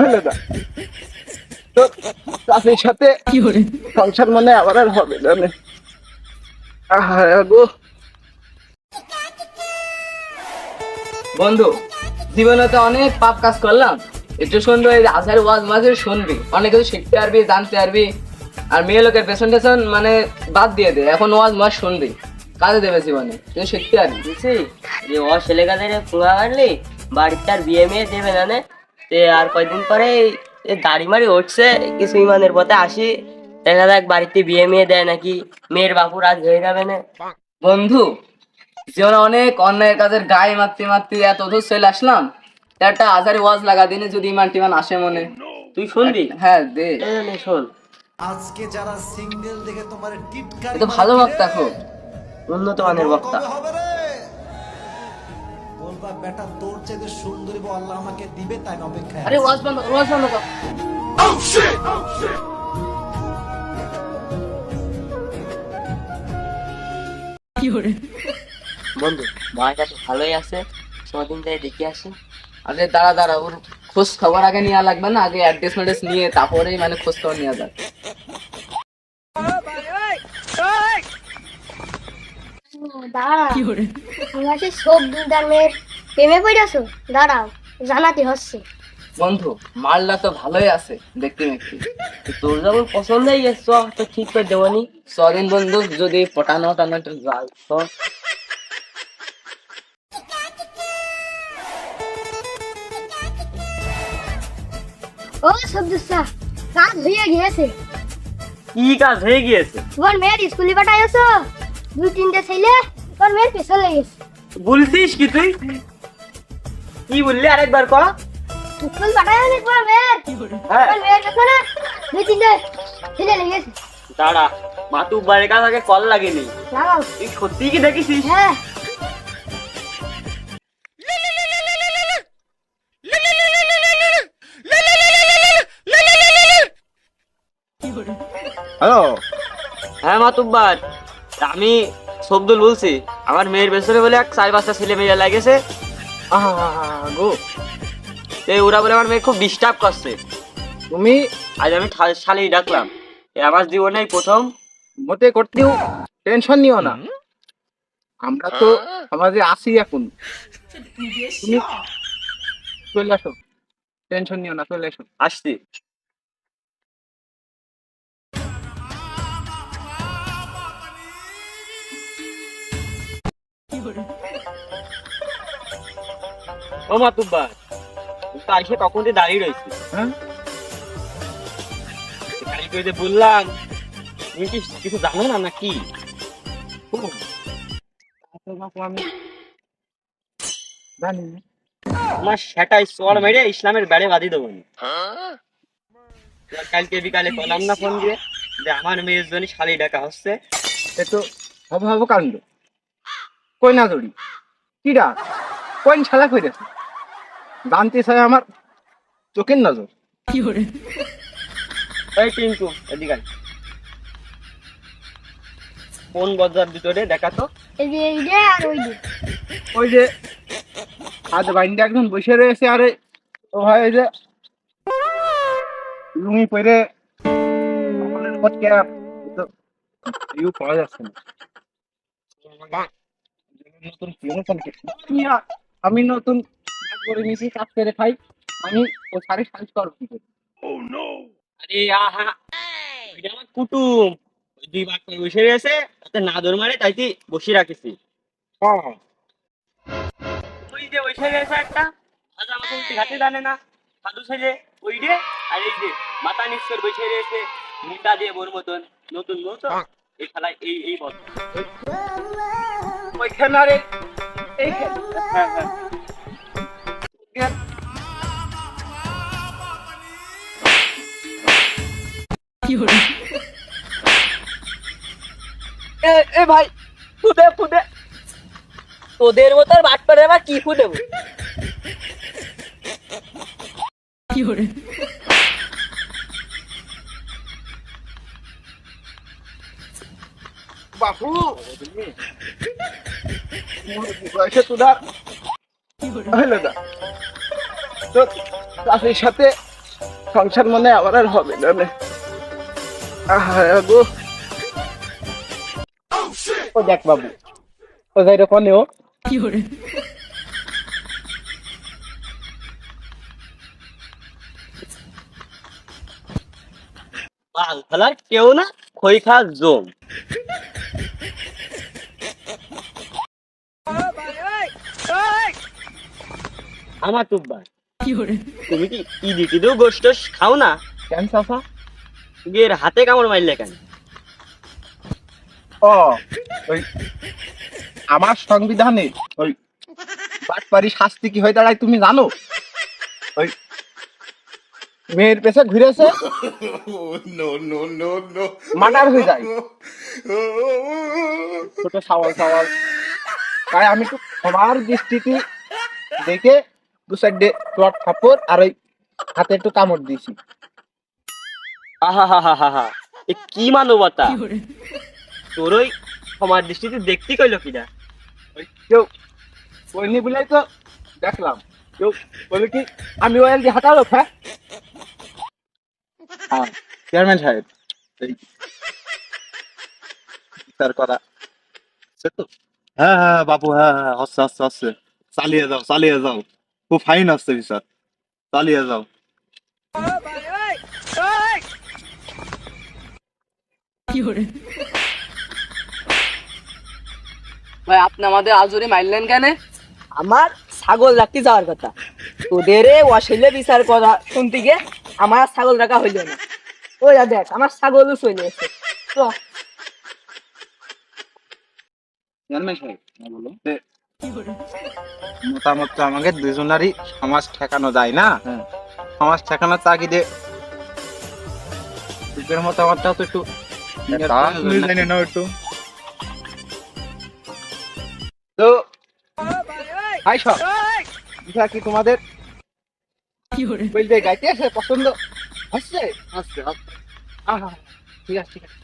হলো না। তো চাষির সাথে সংসার মনে আবার আর হবে না গো। বন্ধু জীবনে তো অনেক পাপ কাজ করলাম। একটু সুন্দর এই আজহার ওয়াজ মাঝে শুনবি। অনেক কিছু শিখতে পারবি জানতে পারবি। আর মেয়ে লোকের পেছন টেছন মানে বাদ দিয়ে দে। এখন ওয়াজ মাস শুনবি। কাজে দেবে জীবনে। তুই শিখতে পারবি। বুঝছি যে ও ছেলেকাদের পুঙ্গা মারলি বাড়িতে আর বিয়ে মেয়ে দেবে না নে। তে আর কয়দিন পরে এ দাড়ি মারি উঠছে কিছু ইমানের পথে আসি। দেখা যাক বাড়িতে বিয়ে মেয়ে দেয় নাকি মেয়ের বাপু রাজ হয়ে যাবে না। বন্ধু জীবনে অনেক অন্যায়ের কাজের গায়ে মারতে মারতে এত দূর চলে আসলাম একটা আজারি ওয়াজ লাগা দিনে যদি ইমান টিমান আসে মনে। তুই শুনবি? হ্যাঁ দে। শোন। আজকে যারা সিঙ্গেল দেখে তোমার টিটকারি তো ভালো বক্তা খুব। উন্নত মানের বক্তা। বলবা বেটা তোর চাইতে সুন্দরী বউ আল্লাহ আমাকে দিবে তাই আমি অপেক্ষায় আরে ওয়াজ বন্ধ কর, ওয়াজ বন্ধ কর। বন্ধু। মাটা তো ভালোই আছে ছদিন তাই দেখে আসি। আরে দাঁড়া দাঁড়া ওর খোঁজ খবর আগে নেওয়া লাগবে না আগে অ্যাড্রেস ম্যাড্রেস নিয়ে তারপরেই মানে খোঁজ খবর নেওয়া যাবে দাঁড়া আমার সেই সব মেয়ের প্রেমে পড়েছো দাঁড়াও জানাতে হচ্ছে। বন্ধু মালটা তো ভালোই আছে দেখতে দেখতে। তোর যখন পছন্দ হয়ে গেছে তো ঠিক করে দেবনি সদিন বন্ধু যদি পটানো টানো তো ও সবদুসা কাজ হয়ে গিয়েছে। কি কাজ হয়ে গিয়েছে? তোমার মেয়ের স্কুলে পাঠাইছো দুই তিনটে ছেলে তোমার মেয়ের পেছন লেগেছে। বলছিস কি তুই? কি বললি আরেকবার ক স্কুল পাঠাই অনেক তোমার মেয়ের হ্যাঁ। তোমার মেয়ের পেছনে দুই তিনটে ছেলে লেগেছে দাঁড়া মাতু বাড়ির কাছে আগে কল লাগেনি। লাগাও তুই সত্যি কি দেখেছিস? হ্যাঁ। হ্যালো। হ্যাঁ মাতুব্বার। আমি সবদুল বলছি আমার মেয়ের পেছনে বলে এক চার পাঁচটা ছেলে মেয়ে লাগেছে ওরা বলে আমার মেয়ে খুব ডিস্টার্ব করছে। তুমি আজ আমি শালেই ডাকলাম। আমার জীবনে প্রথম মতে করতেও টেনশন নিও না। আমরা তো সমাজে আসি এখন। তুমি চলে আসো। টেনশন নিও না, চলে আসো। আসছি। ও মাতুব্বার তুই তো আইসে কখন দাঁড়িয়ে রয়েছিস হ্যাঁ? কালকে যে বললাম তুমি কি কিছু জানো না নাকি? জানি আমার সেটাই চর মেরে ইসলামের বেড়ে বাঁধি দেবো নি। এবার কালকে বিকালে কলাম না ফোন দিয়ে যে আমার মেয়ের জন্য শালি ডাকা হচ্ছে। তো হব হব কাণ্ড। কই না জড়ি? কিরা কোন ছালা কইরেছে জানতে চাই আমার চোখের নজর। এই টিঙ্কু এদিকে আয়। কোন বজার ভিতরে? দেখা তো। এই যে এই যে আর ওই যে। ওই যে হাত বাইন্ডে একজন বসে রয়েছে আর ও ভাই ওই যে লুঙ্গি পরে ইউ পাওয়া যাচ্ছে না। নতুন কি নতুন কি? আমি নতুন করে নিয়েছি কাজ করে খাই আমি ও সাড়ে সাইজ করব। কি করে? আরে আহা! এটা আমার কুটুম। ওই দুই বাঘ করে বসে রয়েছে তাতে নাদর মারে তাইতে বসে রাখেছি হ্যাঁ। ওই যে বসে রয়েছে একটা আজ আমাকে উল্টে ঘাটে জানে না। সাধু ছেলে ওই রে আর এই যে মাথা নিশ্চর বসে রয়েছে মুন্ডা দিয়ে বোর মতন নতুন বউ তো এই খেলায় এই এই বল। ওইখানে আরে এইখানে হ্যাঁ হ্যাঁ। এ এ ভাই ফুটে ফুটে। তোদের মতো আর বাট পারে আবার কি ফুটে? বাপু। বয়সে তোদার হইল না তো চাষির সাথে সংসার মনে আমার আর হবে না গো ও দেখ বাবু। ও যাই ও বাল ফেলার কেউ না খই খাওয়ার জম। আমার টুব্বার তুমি কি ইদি টিদিও গোষ্ঠ খাও না? কেন চাষা গিয়ে হাতে কামড় মারলে কেন? ও ওই আমার সংবিধানে ওই বাটপারি শাস্তি কি হয়ে দাঁড়ায় তুমি জানো? ওই মেয়ের পেছে ঘুরেছে মার্ডার হয়ে যায়। ছোট সাওয়াল সাওয়াল। তাই আমি একটু সবার দৃষ্টিতে দেখে দু সাইডে তোমার থাপ্পড় আর ওই হাতে একটু কামড় দিয়েছি। আহা হা হা হা হা এ কি মানবতা? তোর ওই সমার দৃষ্টিতে দেখতে কইল কিনা ওই কেউ বইনি বলেই তো দেখলাম। কেউ বলে কি আমি ওয়েল দিয়ে হাঁটালো হ্যাঁ? হ্যাঁ চেয়ারম্যান সাহেব এই করা। সে তো হ্যাঁ হ্যাঁ বাপু হ্যাঁ হ্যাঁ হচ্ছে হচ্ছে হচ্ছে। চালিয়ে যাও চালিয়ে যাও। খুব ফাইন আসছে বিচার চালিয়ে যাও। ভাই আপনি আমাদের আজুরি মারলেন কেন? আমার ছাগল রাখতে যাওয়ার কথা। তোদের অশৈলে বিচার করা শুনতে গিয়ে আমার ছাগল রাখা হইল না। ওই দেখ আমার ছাগলও চলে এসে তো হ্যাঁ, তো আমাকে দুজনারই সমাজ ঠেকানো যায় না? সমাজ ঠেকানোর তাগিদে দুজনের মতামতটাও তো একটু না একটু তো হাই সব কি তোমাদের? গাইতে পছন্দ? হচ্ছে আহা ঠিক আছে ঠিক আছে।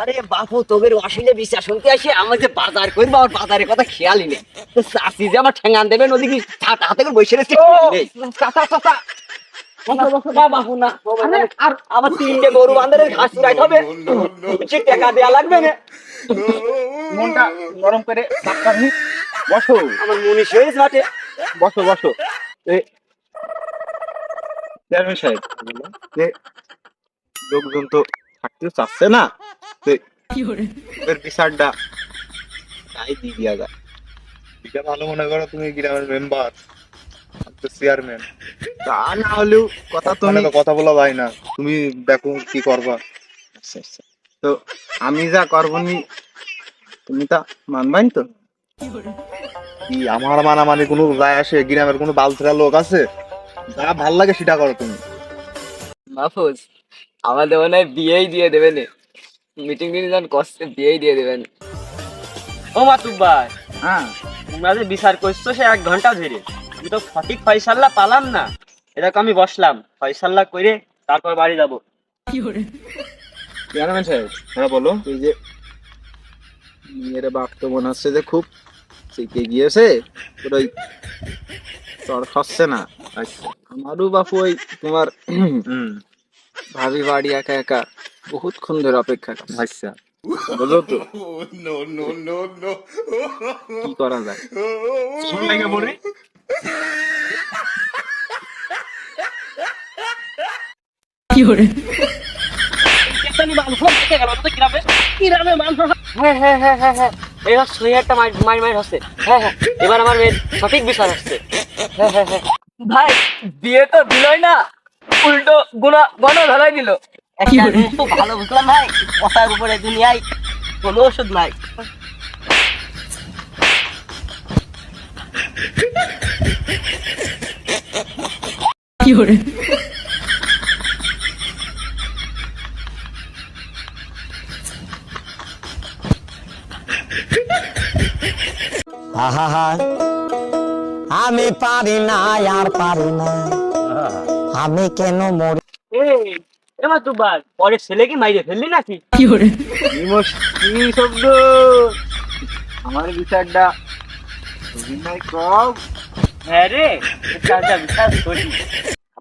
আরে বাপু তোদের অশৈলে বিচার শুনতে আসে আমার যে বাজার করব আমার বাজারের কথা খেয়ালই নেই। চাষি যে আমার ঠেঙ্গান দেবেন ওদিকে হাতে হাতে করে বসে। চাচা চাচা বসো বসো না বাপু না আরে, আর আমার তিনটে গরু বান্ধবের ঘাস চুরাইতে হবে। কিছু টাকা দেওয়া লাগবে না। মনটা নরম করে বসো। আমার মুনিশ হয়েছে মাঠে। বসো বসো। চেয়ারম্যান সাহেব যে লোকজন তো থাকতে চাচ্ছে না। বিচারটা তাই দিয়ে দেওয়া যায়। এটা ভালো মনে করো তুমি গ্রামের মেম্বার চেয়ারম্যান তা না হলেও কথা তুমি মানে তো কথা বলা যায় না। তুমি দেখো কি করবা। আচ্ছা, আচ্ছা। তো আমি যা করব নি তুমি তা মানবাইন তো? কি আমার মানামানি কোনো যায় আসে? গ্রামের কোনো বালছেরা লোক আছে? যা ভালো লাগে সেটা করো তুমি। মাহফুজ আমাদের মনে হয় বিয়েই দিয়ে দেবেন মিটিং টিটিং যখন করছে বিয়েই দিয়ে দেবেন ও মাতুব্বার হ্যাঁ। তোমরা যে বিচার করছ সে এক ঘণ্টা ধরে। আমি তো সঠিক ফয়সাল্লা পালাম না এরকম আমি বসলাম ফয়সাল্লা করে তারপর বাড়ি যাব চেয়ারম্যান সাহেব হ্যাঁ বলো এই যে মেয়ের বাপ তো মনে হচ্ছে যে খুব শিখে গিয়েছে চর না আচ্ছা আমারও বাপু ওই তোমার ভাবি বাড়ি একা একা বহুতক্ষণ ধরে অপেক্ষা করছে আচ্ছা তো কি করা যায় এবার সুইয়ারটা মার মার মার হচ্ছে হ্যাঁ হ্যাঁ। এবার আমার সঠিক বিচার হচ্ছে হ্যাঁ হ্যাঁ হ্যাঁ। ভাই বিয়ে তো দিলই না। উল্টো গুণা গণ ধরাই দিল। ভালো বুঝলাম ভাই। কথার উপরে দুনিয়ায় কোনো ওষুধ নাই। Fiore. আমি পারি না আর পারি না। আমি কেন মরি? এবার পরে ছেলে কি মাইরে ফেললি নাকি? কি করে শব্দ? আমার বিচারটা কম হ্যাঁ রে বিচারটা বিচার করি।